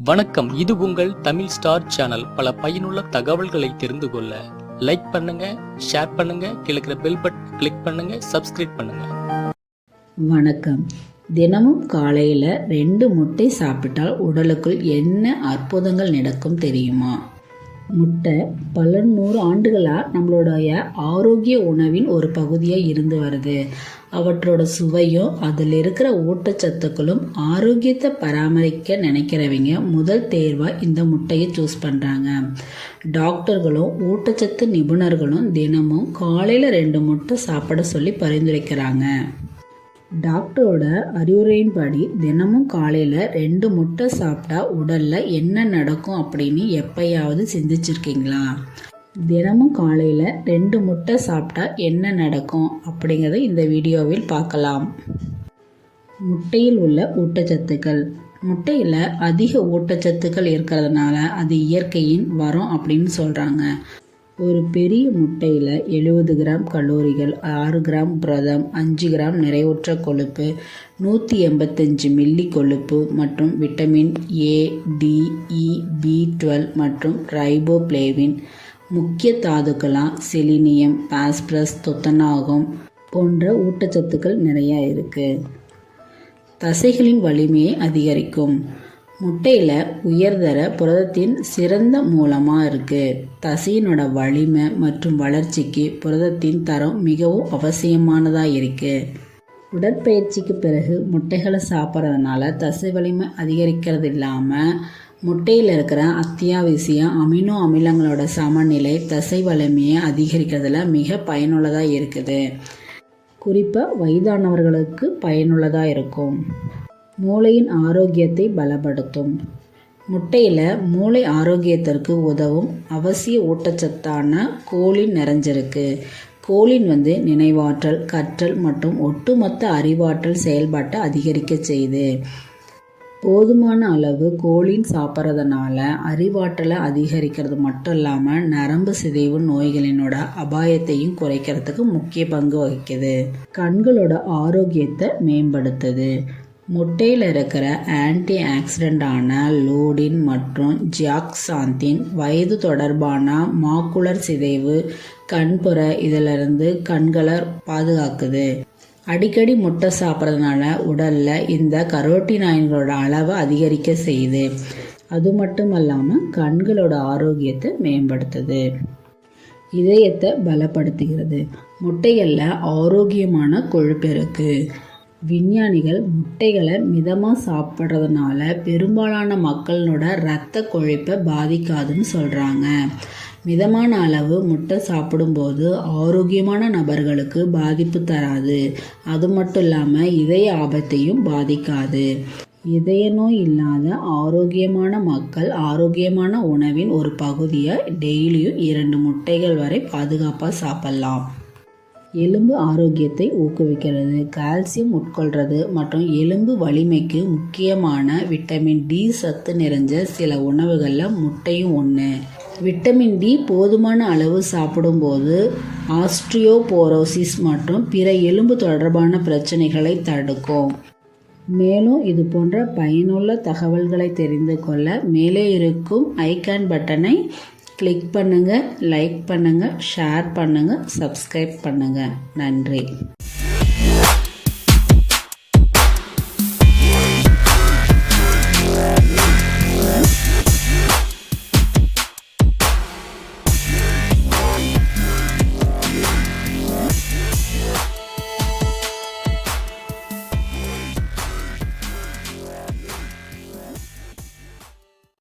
வணக்கம். இது உங்கள் தமிழ் ஸ்டார் சேனல். பல பயனுள்ள தகவல்களை தெரிந்து கொள்ள லைக் பண்ணுங்க ஷேர் பண்ணுங்க கிழக்கிற பெல் பட்டன் கிளிக் பண்ணுங்க சப்ஸ்கிரைப் பண்ணுங்க. வணக்கம். தினமும் காலையில் ரெண்டு முட்டை சாப்பிட்டால் உடலுக்குள் என்ன அற்புதங்கள் நடக்கும் தெரியுமா? முட்டை பல நூறு ஆண்டுகளாக நம்மளுடைய ஆரோக்கிய உணவின் ஒரு பகுதியாக இருந்து வருது. அவற்றோட சுவையும் அதில் இருக்கிற ஊட்டச்சத்துக்களும் ஆரோக்கியத்தை பராமரிக்க நினைக்கிறவங்க முதல் தேர்வாக இந்த முட்டையை சூஸ் பண்ணுறாங்க டாக்டர்களும் ஊட்டச்சத்து நிபுணர்களும் தினமும் காலையில் ரெண்டு முட்டை சாப்பிட சொல்லி பரிந்துரைக்கிறாங்க. டாக்டரோட அறிவுரையின்படி தினமும் காலையில் ரெண்டு முட்டை சாப்பிட்டா உடலில் என்ன நடக்கும் அப்படின்னு எப்பயாவது சிந்திச்சிருக்கீங்களா? தினமும் காலையில் ரெண்டு முட்டை சாப்பிட்டா என்ன நடக்கும் அப்படிங்கிறத இந்த வீடியோவில் பார்க்கலாம். முட்டையில் உள்ள ஊட்டச்சத்துக்கள். முட்டையில் அதிக ஊட்டச்சத்துக்கள் இருக்கிறதுனால அது இயற்கையின் வரம் அப்படின்னு சொல்கிறாங்க ஒரு பெரிய முட்டையில் எழுபது கிராம் கலோரிகள் ஆறு கிராம் புரதம் அஞ்சு கிராம் நிறைவுற்ற கொழுப்பு நூற்றி எண்பத்தஞ்சு மில்லி கொழுப்பு மற்றும் vitamin A D E B twelve மற்றும் ரைபோப்ளேவின் முக்கிய தாதுக்களாக செலினியம் பாஸ்பரஸ் துத்தநாகம் போன்ற ஊட்டச்சத்துக்கள் நிறையா இருக்குது தசைகளின் வலிமையை அதிகரிக்கும். முட்டையில் உயர்தர புரதத்தின் சிறந்த மூலமாக இருக்குது தசையினோட வலிமை மற்றும் வளர்ச்சிக்கு புரதத்தின் தரம் மிகவும் அவசியமானதாக இருக்குது உடற்பயிற்சிக்கு பிறகு முட்டைகளை சாப்பிட்றதுனால தசை வலிமை அதிகரிக்கிறது இல்லாமல் முட்டையில் இருக்கிற அத்தியாவசிய அமினோ அமிலங்களோட சமநிலை தசை வலிமையை அதிகரிக்கிறதுல மிக பயனுள்ளதாக இருக்குது. குறிப்பாக வயதானவர்களுக்கு பயனுள்ளதாக இருக்கும். மூளையின் ஆரோக்கியத்தை பலப்படுத்தும். முட்டையில் மூளை ஆரோக்கியத்திற்கு உதவும் அவசிய ஊட்டச்சத்தான கோலின் நிறைஞ்சிருக்கு. கோலின் வந்து நினைவாற்றல் கற்றல் மற்றும் ஒட்டுமொத்த அறிவாற்றல் செயல்பாட்டை அதிகரிக்க செய்யுது போதுமான அளவு கோலின் சாப்பிட்றதுனால அறிவாற்றலை அதிகரிக்கிறது மட்டும் இல்லாமல் நரம்பு சிதைவு நோய்களினோட அபாயத்தையும் குறைக்கிறதுக்கு முக்கிய பங்கு வகிக்குது. கண்களோட ஆரோக்கியத்தை மேம்படுத்துது. முட்டையில் இருக்கிற ஆன்டி ஆக்சிடென்டான லோடின் மற்றும் ஜியாக்சாந்தின் வயது தொடர்பான மாக்குலர் சிதைவு கண்புற இதிலிருந்து கண்களை பாதுகாக்குது. அடிக்கடி முட்டை சாப்பிட்றதுனால உடலில் இந்த கரோட்டினாயின்களோட அளவை அதிகரிக்க செய்யுது. அது மட்டும் இல்லாமல் கண்களோட ஆரோக்கியத்தை மேம்படுத்துது. இதயத்தை பலப்படுத்துகிறது. முட்டைகளில் ஆரோக்கியமான கொழுப்பு இருக்குது விஞ்ஞானிகள் முட்டைகளை மிதமாக சாப்பிட்றதுனால பெரும்பாலான மக்களோட இரத்த கொழுப்பை பாதிக்காதுன்னு சொல்கிறாங்க மிதமான அளவு முட்டை சாப்பிடும்போது ஆரோக்கியமான நபர்களுக்கு பாதிப்பு தராது. அது மட்டும் இல்லாமல் இதய ஆபத்தையும் பாதிக்காது. இதய நோய் இல்லாத ஆரோக்கியமான மக்கள் ஆரோக்கியமான உணவின் ஒரு பகுதியை டெய்லியும் இரண்டு முட்டைகள் வரை பாதுகாப்பாக சாப்பிட்லாம். எலும்பு ஆரோக்கியத்தை ஊக்குவிக்கிறது. கால்சியம் உட்கொள்கிறது மற்றும் எலும்பு வலிமைக்கு முக்கியமான விட்டமின் டி சத்து நிறைஞ்ச சில உணவுகளில் முட்டையும் ஒன்று விட்டமின் டி போதுமான அளவு சாப்பிடும்போது ஆஸ்ட்ரியோபோரோசிஸ் மற்றும் பிற எலும்பு தொடர்பான பிரச்சனைகளை தடுக்கும். மேலும் இது போன்ற பயனுள்ள தகவல்களை தெரிந்து கொள்ள மேலே இருக்கும் ஐகான் பட்டனை கிளிக் பண்ணுங்கள் லைக் பண்ணுங்கள் ஷேர் பண்ணுங்கள் சப்ஸ்கிரைப் பண்ணுங்கள் நன்றி.